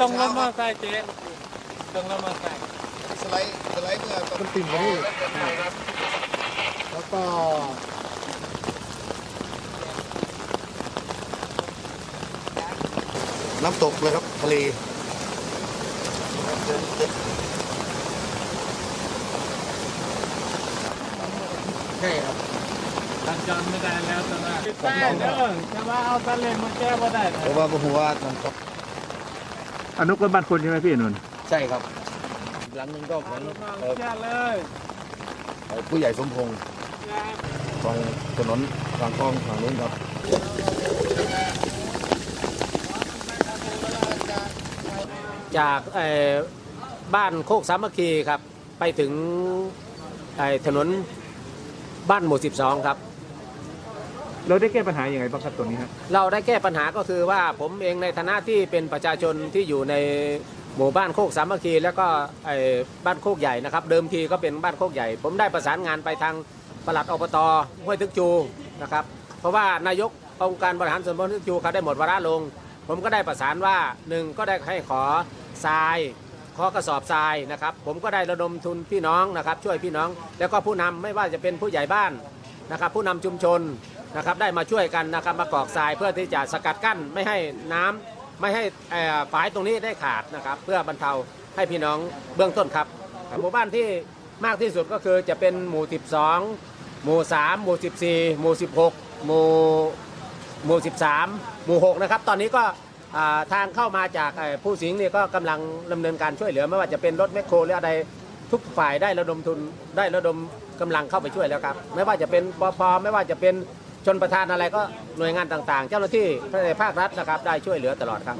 ต้องรถมอเตอร์ไซค์เจ๊ต้องรถมอเตอร์ไซค์สไลด์สไลด์เมื่อตอนมันติ่มมานี่แล้วก็น้ำตกเลยครับทะเลใช่ครับสัญจรไม่ได้แล้วตอนนั้นใต้เด้อจะว่าเอาทะเลมาแก้บ่ได้เพราะว่าผมว่าน้ำตก อนุกรบ้านคนใช่ไหมพี่อนุนใช่ครับหลังหนึงก็ของเอ่อเลยเอ่อผู้ใหญ่สมพงษ์ตรงถนนทางคลองทางนู้นครับ จากเอ่อบ้านโคกสามัคคีครับ ไปถึงไอ้ถนนบ้านหมู่ 12 ครับ เราได้แก้ปัญหาอย่างไรบ้างครับตรงนี้ฮะเราได้แก้ปัญหาก็คือว่าผมเองในฐานะที่เป็นประชาชนที่อยู่ในหมู่บ้านโคกสามัคคีแล้วก็ไอ้บ้านโคกใหญ่นะครับ เดิมทีก็เป็นบ้านโคกใหญ่ ผมได้ประสานงานไปทางปลัดอบตห้วยทึกจูนะครับ เพราะว่านายกองค์การบริหารส่วนตำบลทึกจูเขาได้หมดวาระลง ผมก็ได้ประสานว่าหนึ่งก็ได้ให้ขอทรายขอกระสอบทรายนะครับ ผมก็ได้ระดมทุนพี่น้องนะครับ ช่วยพี่น้อง แล้วก็ผู้นำไม่ว่าจะเป็นผู้ใหญ่บ้าน นะครับผู้นำชุมชนนะครับได้มาช่วยกันนะครับมากรอกทรายเพื่อที่จะสกัดกั้นไม่ให้น้ำไม่ให้ฝายตรงนี้ได้ขาดนะครับเพื่อบรรเทาให้พี่น้องเบื้องต้นครับหมู่บ้านที่มากที่สุดก็คือจะเป็นหมู่ 12 หมู่ 3 หมู่ 14 หมู่ 16 หมู่หมู่ 13 หมู่ 6 นะครับ ตอนนี้ก็ทางเข้ามาจากผู้สิงห์นี่ก็กำลังดำเนินการช่วยเหลือไม่ว่าจะเป็นรถแมคโครหรืออะไร ทุกฝ่ายได้ระดมทุนได้ระดมกำลังเข้าไปช่วยแล้วครับ ไม่ว่าจะเป็นปพไม่ว่าจะเป็นชนประธานอะไรก็หน่วยงานต่างๆ เจ้าหน้าที่ภาครัฐนะครับได้ช่วยเหลือตลอดครับ